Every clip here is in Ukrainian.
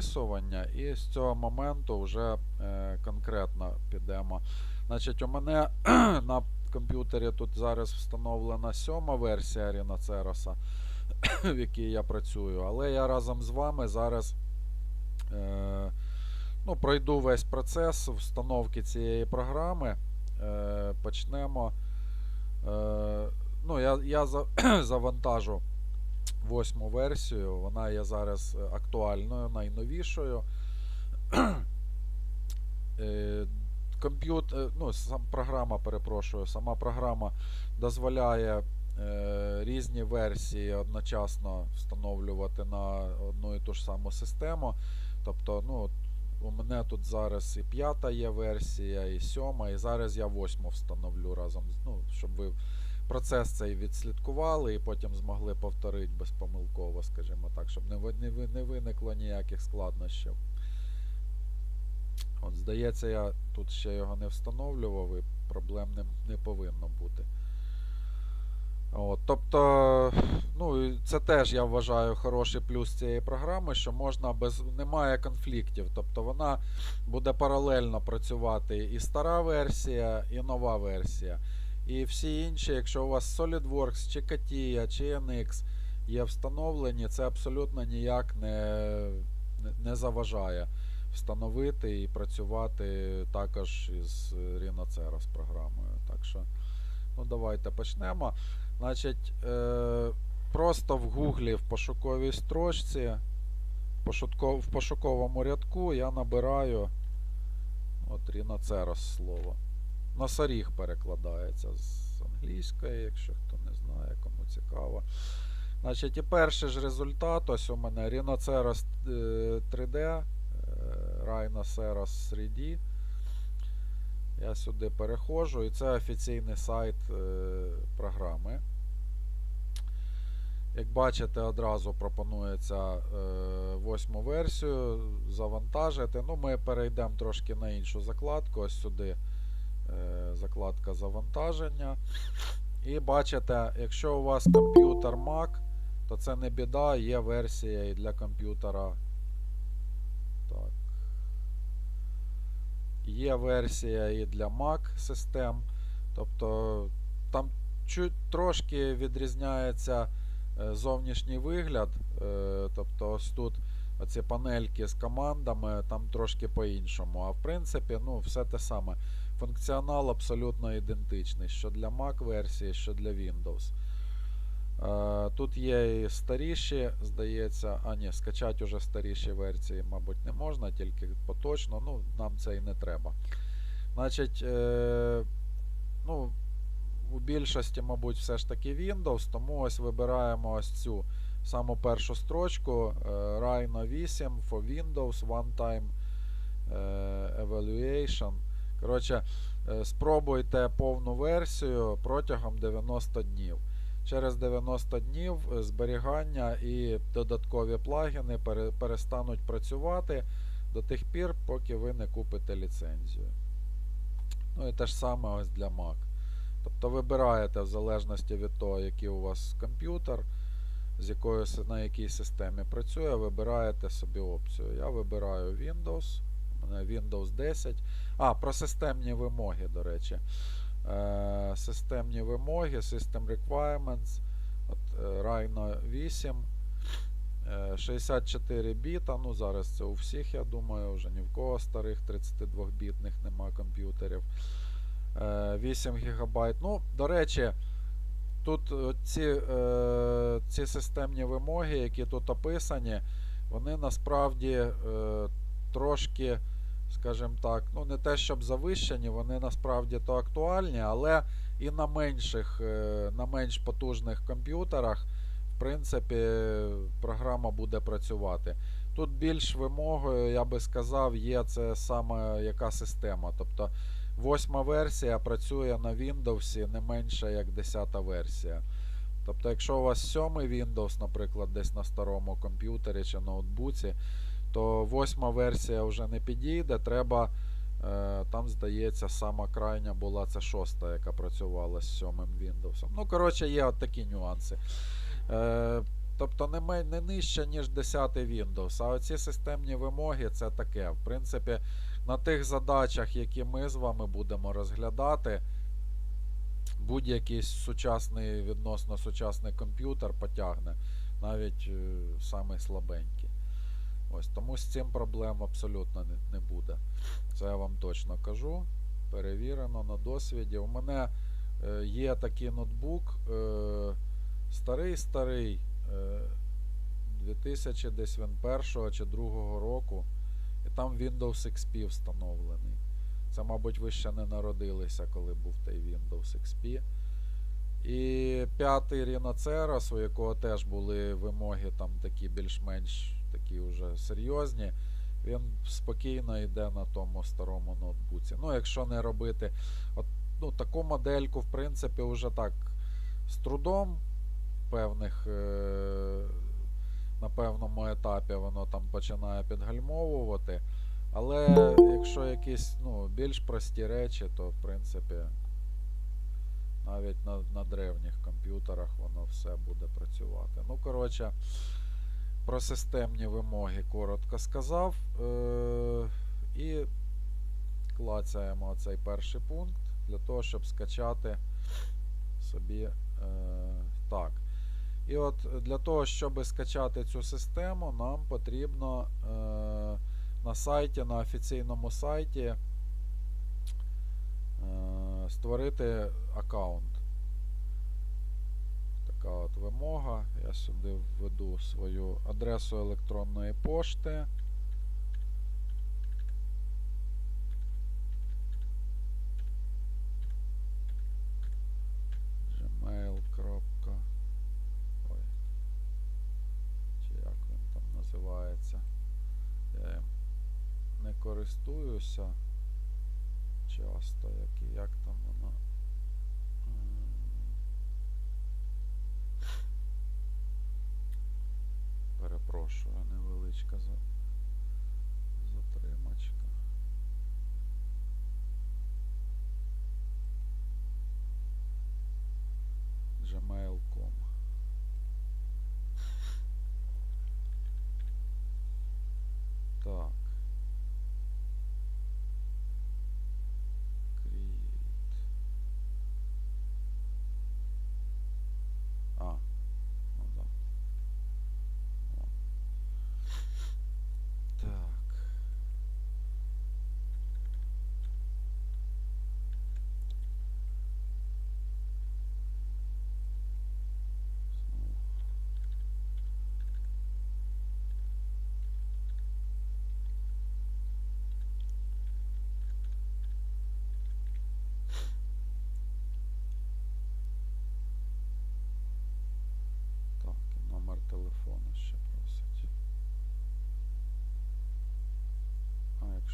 записування, і з цього моменту вже е, конкретно підемо. Значить, у мене на комп'ютері тут зараз встановлена сьома версія Rhinoceros, в якій я працюю, але я разом з вами зараз е, ну, пройду весь процес встановки цієї програми. Е, почнемо. Е, ну, я, я завантажу восьму версію. Вона є зараз е, актуальною, найновішою. Е, Комп'ют, е, ну, сам програма, перепрошую, сама програма дозволяє е, різні версії одночасно встановлювати на одну і ту ж саму систему. Тобто, ну, у мене тут зараз і п'ята є версія, і сьома, і зараз я восьму встановлю разом, ну, щоб ви процес цей відслідкували і потім змогли повторити безпомилково, скажімо так, щоб не, не, виникло ніяких складнощів. От, здається, я тут ще його не встановлював і проблем не, не повинно бути. От, тобто, ну, це теж я вважаю хороший плюс цієї програми, що можна без немає конфліктів. Тобто вона буде паралельно працювати і стара версія, і нова версія. І всі інші, якщо у вас SolidWorks, чи CATIA, чи NX є встановлені, це абсолютно ніяк не, не, заважає встановити і працювати також із Rhinoceros програмою. Так що, ну давайте почнемо. Значить, е, просто в Гуглі в пошуковій строчці, в пошуковому рядку я набираю от Rhinoceros слово. Носоріг перекладається з англійської, якщо хто не знає, кому цікаво. Значить, і перший ж результат, ось у мене Rhinoceros е, 3D, е, Rhinoceros 3D. Я сюди переходжу, і це офіційний сайт е, програми. Як бачите, одразу пропонується е, восьму версію завантажити. Ну, ми перейдемо трошки на іншу закладку. Ось сюди е, закладка завантаження. І бачите, якщо у вас комп'ютер Mac, то це не біда, є версія і для комп'ютера. Так. Є версія і для Mac систем. Тобто там чуть трошки відрізняється е, зовнішній вигляд. Е, тобто ось тут оці панельки з командами, там трошки по-іншому. А в принципі, ну, все те саме. Функціонал абсолютно ідентичний, що для Mac версії, що для Windows. Е, Тут є і старіші, здається. А ні, скачати уже старіші версії, мабуть, не можна, тільки поточно. Ну, нам це і не треба. Значить, е, ну, у більшості, мабуть, все ж таки Windows, тому ось вибираємо ось цю саму першу строчку е, Rhino 8 for Windows One Time Evaluation. Коротше, е, спробуйте повну версію протягом 90 днів. Через 90 днів е, зберігання і додаткові плагіни перестануть працювати до тих пір, поки ви не купите ліцензію. Ну і те ж саме ось для Mac. Тобто вибираєте в залежності від того, який у вас комп'ютер, з якою, на якій системі працює, вибираєте собі опцію. Я вибираю Windows, Windows 10. А, про системні вимоги, до речі. Е, системні вимоги, System Requirements, от, е, Rhino 8. е, 64 біта. Ну, зараз це у всіх, я думаю, вже ні в кого старих 32-бітних нема комп'ютерів. Е, 8 ГБ. Ну, до речі, тут е, ці, е, ці системні вимоги, які тут описані, вони насправді е, трошки, скажімо так, ну не те, щоб завищені, вони насправді то актуальні, але і на менших, е, на менш потужних комп'ютерах, в принципі, програма буде працювати. Тут більш вимогою, я би сказав, є це саме яка система. Тобто восьма версія працює на Windows не менше як 10 версія. Тобто, якщо у вас сьомий Windows, наприклад, десь на старому комп'ютері чи ноутбуці, то восьма версія вже не підійде. Треба, е, там, здається, сама крайня була це шоста, яка працювала з сьомим Windows. Ну, коротше, є от такі нюанси. Е, тобто не, не нижче, ніж 10 Windows. А оці системні вимоги це таке. В принципі, на тих задачах, які ми з вами будемо розглядати, будь-який сучасний, відносно сучасний комп'ютер потягне, навіть е, самий слабенький. Ось, тому з цим проблем абсолютно не, не буде. Це я вам точно кажу. Перевірено на досвіді. У мене е, є такий ноутбук. Е, старий-старий. Е, 2000 десь він першого чи другого року. І там Windows XP встановлений. Це, мабуть, ви ще не народилися, коли був той Windows XP. І п'ятий Rhinoceros, у якого теж були вимоги там такі більш-менш такі вже серйозні. Він спокійно йде на тому старому ноутбуці. Ну, якщо не робити от, ну, таку модельку, в принципі, вже так з трудом певних, е- на певному етапі воно там починає підгальмовувати. Але якщо якісь ну, більш прості речі, то в принципі навіть на, на древніх комп'ютерах воно все буде працювати. Ну, коротше, про системні вимоги коротко сказав. Е- і клацаємо цей перший пункт для того, щоб скачати собі е- так. І от для того, щоб скачати цю систему, нам потрібно е, на сайті, на офіційному сайті створити аккаунт. Така от вимога. Я сюди введу свою адресу електронної пошти. Gmail. Ой. Чи як він там називається? Я не користуюся часто, як, як там воно. Перепрошую, невеличка за... затримачка. gmail.com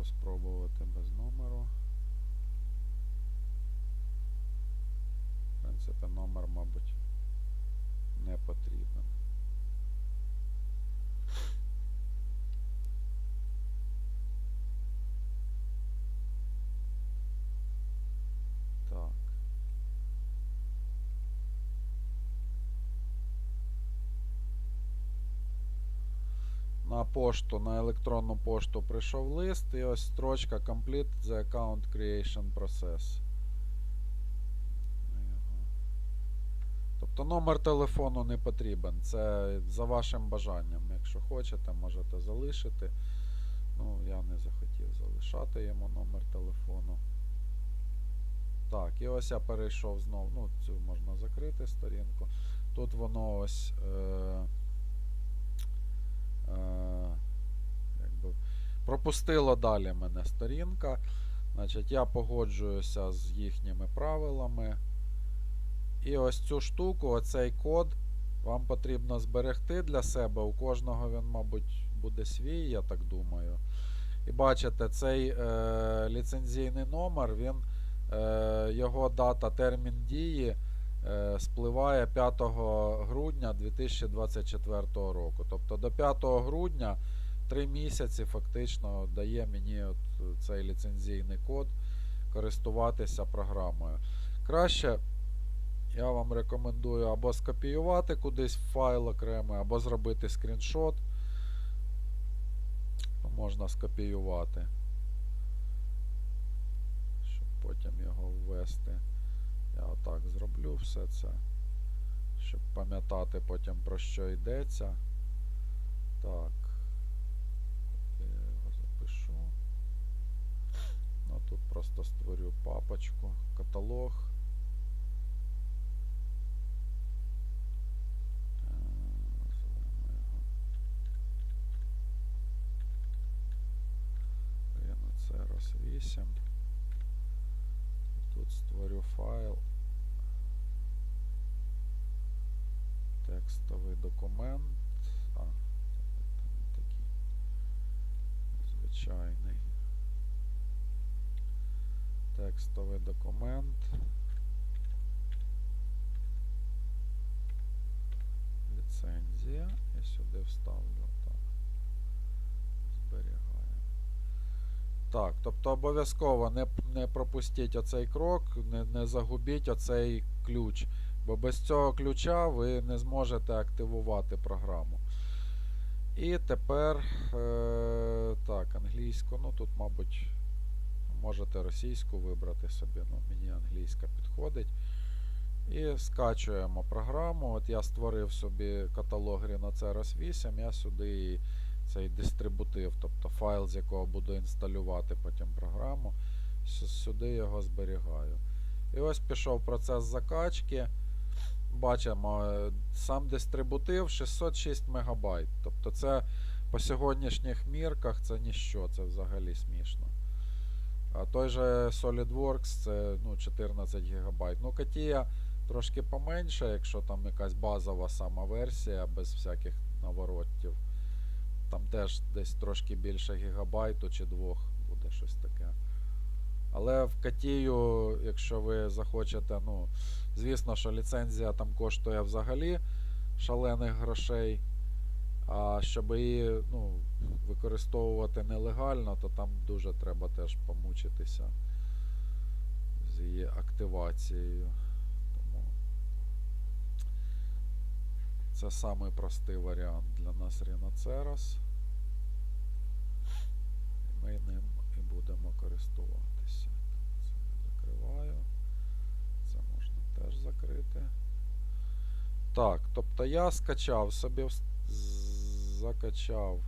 якщо спробувати без номеру. В принципі, номер, мабуть, не потрібен. На пошту, на електронну пошту прийшов лист, і ось строчка Complete the account creation process. Тобто номер телефону не потрібен. Це за вашим бажанням. Якщо хочете, можете залишити. Ну, я не захотів залишати йому номер телефону. Так, і ось я перейшов знову. Ну, цю можна закрити сторінку. Тут воно ось. Е, якби пропустило далі мене сторінка. Значить, я погоджуюся з їхніми правилами. І ось цю штуку, оцей код, вам потрібно зберегти для себе. У кожного він, мабуть, буде свій, я так думаю. І бачите, цей е, ліцензійний номер, він, е, його дата термін дії е, спливає 5 грудня 2024 року. Тобто до 5 грудня 3 місяці фактично дає мені от цей ліцензійний код користуватися програмою. Краще я вам рекомендую або скопіювати кудись файл окремий, або зробити скріншот. Можна скопіювати, щоб потім його ввести. Я отак зроблю все це, щоб пам'ятати потім про що йдеться. Так. Я його запишу. Ну, тут просто створю папочку, каталог. Текстовий документ. А, такий. Звичайний. Текстовий документ. Ліцензія. Я сюди вставлю так. Зберігаю. Так, тобто обов'язково не, не пропустіть оцей крок, не, не загубіть оцей ключ. Бо без цього ключа ви не зможете активувати програму. І тепер е, так, англійську. Ну тут, мабуть, можете російську вибрати собі. Ну, мені англійська підходить. І скачуємо програму. От я створив собі каталог Rhinoceros 8, я сюди цей дистрибутив, тобто файл, з якого буду інсталювати потім програму. Сюди його зберігаю. І ось пішов процес закачки. Бачимо, е, сам дистрибутив 606 МБ. Тобто це по сьогоднішніх мірках це ніщо, це взагалі смішно. А той же SolidWorks це ну, 14 ГБ. Ну, Катія трошки поменше, якщо там якась базова сама версія без всяких наворотів. Там теж десь трошки більше гігабайту чи двох буде щось таке. Але в Катію, якщо ви захочете, ну, звісно, що ліцензія там коштує взагалі шалених грошей. А щоб її ну, використовувати нелегально, то там дуже треба теж помучитися з її активацією. Тому це самий простий варіант для нас Rhinoceros. І ми ним будемо користуватися. Це закриваю. Це можна теж закрити. Так, тобто я скачав собі, закачав.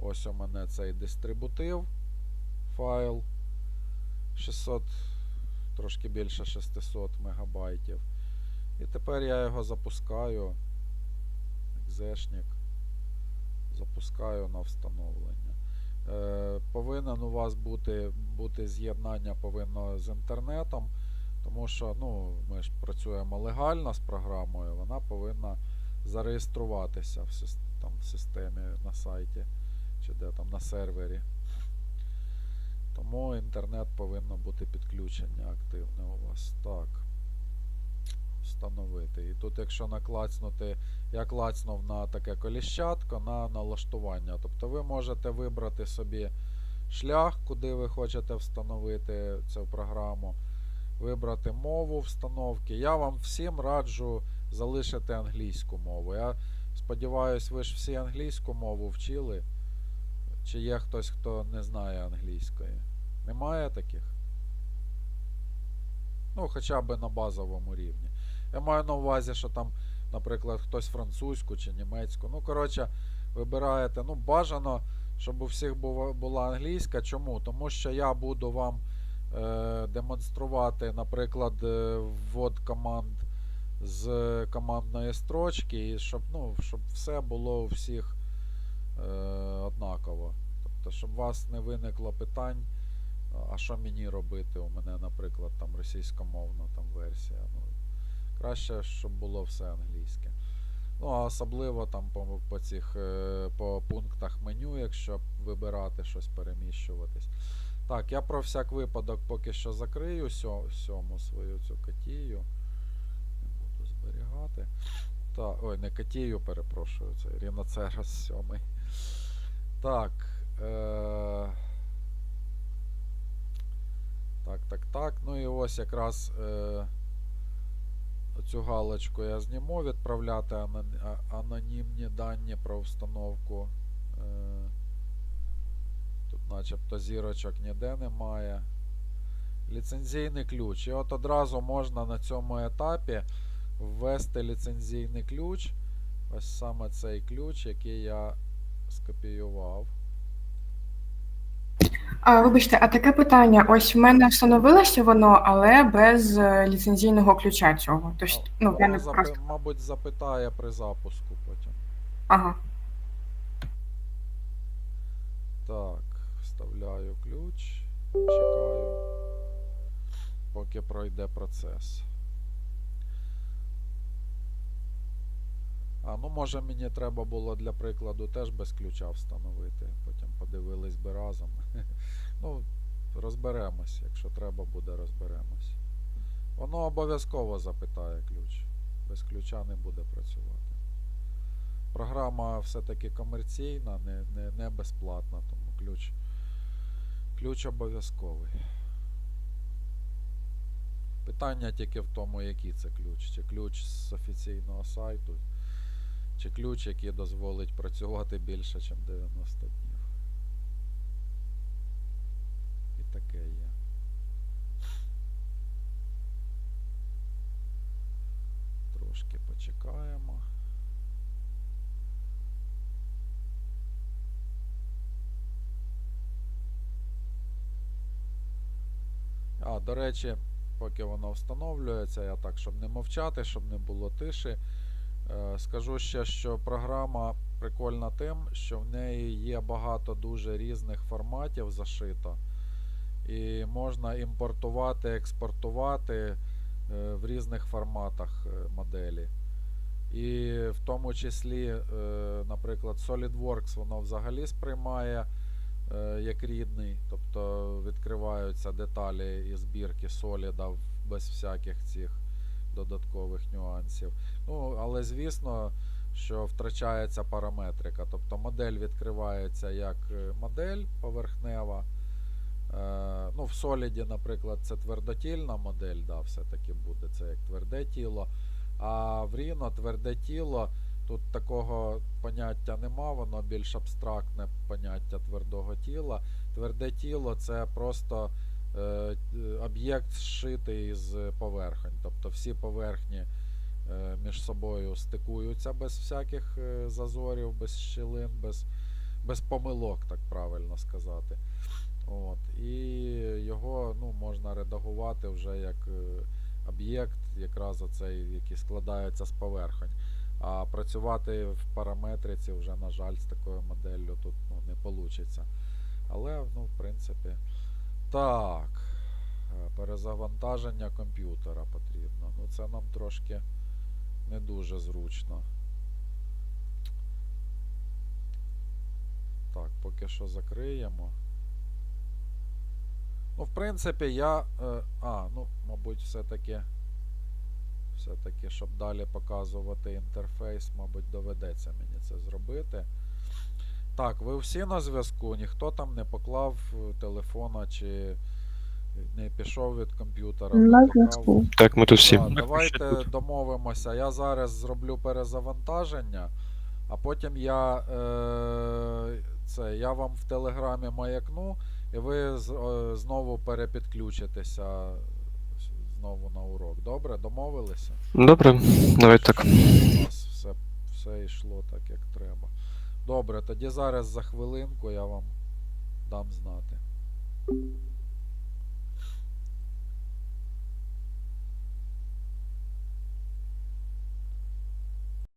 Ось у мене цей дистрибутив файл 600, трошки більше 600 мегабайтів. І тепер я його запускаю. Екзешник. Запускаю на встановлення. Е, повинен у вас бути, бути з'єднання повинно з інтернетом. Тому що ну, ми ж працюємо легально з програмою, вона повинна зареєструватися в, там, в системі на сайті чи де там на сервері. Тому інтернет повинно бути підключення активне у вас. Так. Встановити. І тут, якщо наклацнути, я клацнув на таке коліщатко на налаштування. Тобто ви можете вибрати собі шлях, куди ви хочете встановити цю програму вибрати мову встановки. Я вам всім раджу залишити англійську мову. Я сподіваюся, ви ж всі англійську мову вчили. Чи є хтось, хто не знає англійської? Немає таких? Ну, хоча б на базовому рівні. Я маю на увазі, що там, наприклад, хтось французьку чи німецьку. Ну, коротше, вибираєте. Ну, бажано, щоб у всіх була, англійська. Чому? Тому що я буду вам е, демонструвати, наприклад, е, ввод команд з командної строчки, і щоб, ну, щоб все було у всіх е, однаково. Тобто, щоб у вас не виникло питань, а що мені робити? У мене, наприклад, там російськомовна там версія. Ну, краще, щоб було все англійське. Ну, а особливо там по, по цих е, по пунктах меню, якщо вибирати щось, переміщуватись. Так, я про всяк випадок поки що закрию сьому свою цю катію. Буду зберігати. Та, ой, не катію, перепрошую, це Rhinoceros 7. Так. Е- так, так, так. Ну і ось якраз е- Цю галочку я зніму, відправляти анонімні дані про встановку. Е, Тут начебто зірочок ніде немає. Ліцензійний ключ. І от одразу можна на цьому етапі ввести ліцензійний ключ. Ось саме цей ключ, який я скопіював. А, вибачте, а таке питання. Ось в мене встановилося воно, але без е, ліцензійного ключа цього. Тобто, ну, в Воно, мене запи- просто. Мабуть, запитає при запуску потім. Ага. Так, вставляю ключ, чекаю, поки пройде процес. А, ну може мені треба було для прикладу теж без ключа встановити. Потім подивились би разом. Ну, розберемось. Якщо треба буде, розберемось. Воно обов'язково запитає ключ. Без ключа не буде працювати. Програма все-таки комерційна, не, не, не безплатна, тому ключ, ключ обов'язковий. Питання тільки в тому, який це ключ. Чи ключ з офіційного сайту, чи ключ, який дозволить працювати більше, ніж 90 днів. І таке є. Трошки почекаємо. А, до речі, поки воно встановлюється, я так, щоб не мовчати, щоб не було тиші. Е, скажу ще, що програма прикольна тим, що в неї є багато дуже різних форматів зашито. І можна імпортувати, експортувати е, в різних форматах е, моделі. І в тому числі, наприклад, SolidWorks воно взагалі сприймає як рідний, тобто відкриваються деталі і збірки Solid без всяких цих додаткових нюансів. Ну, але звісно, що втрачається параметрика. Тобто модель відкривається як е, модель поверхнева. Е, ну, в Solid, наприклад, це твердотільна модель, да, все-таки буде це як тверде тіло. А в Rhino тверде тіло, тут такого поняття нема, воно більш абстрактне поняття твердого тіла. Тверде тіло це просто об'єкт зшитий з поверхонь. Тобто всі поверхні е, між собою стикуються без всяких е, зазорів, без щілин, без, без помилок, так правильно сказати. От. І його ну, можна редагувати вже як е, об'єкт, якраз оцей, який складається з поверхонь. А працювати в параметриці вже, на жаль, з такою моделлю тут ну, не вийде. Але, ну, в принципі. Так. е, Перезавантаження комп'ютера потрібно. Ну, це нам трошки не дуже зручно. Так, поки що закриємо. Ну, в принципі, я. Е, а, ну, мабуть, все-таки. Все-таки, щоб далі показувати інтерфейс, мабуть, доведеться мені це зробити. Так, ви всі на зв'язку, ніхто там не поклав е, телефона чи не пішов від комп'ютера. На зв'язку. Так, ми тут всі. Так, давайте домовимося. Я зараз зроблю перезавантаження, а потім я, е, це, я вам в телеграмі маякну, і ви з, е, знову перепідключитеся знову на урок. Добре, домовилися? Добре, давай так. У нас все, все йшло так, як треба. Добре, тоді зараз за хвилинку я вам дам знати.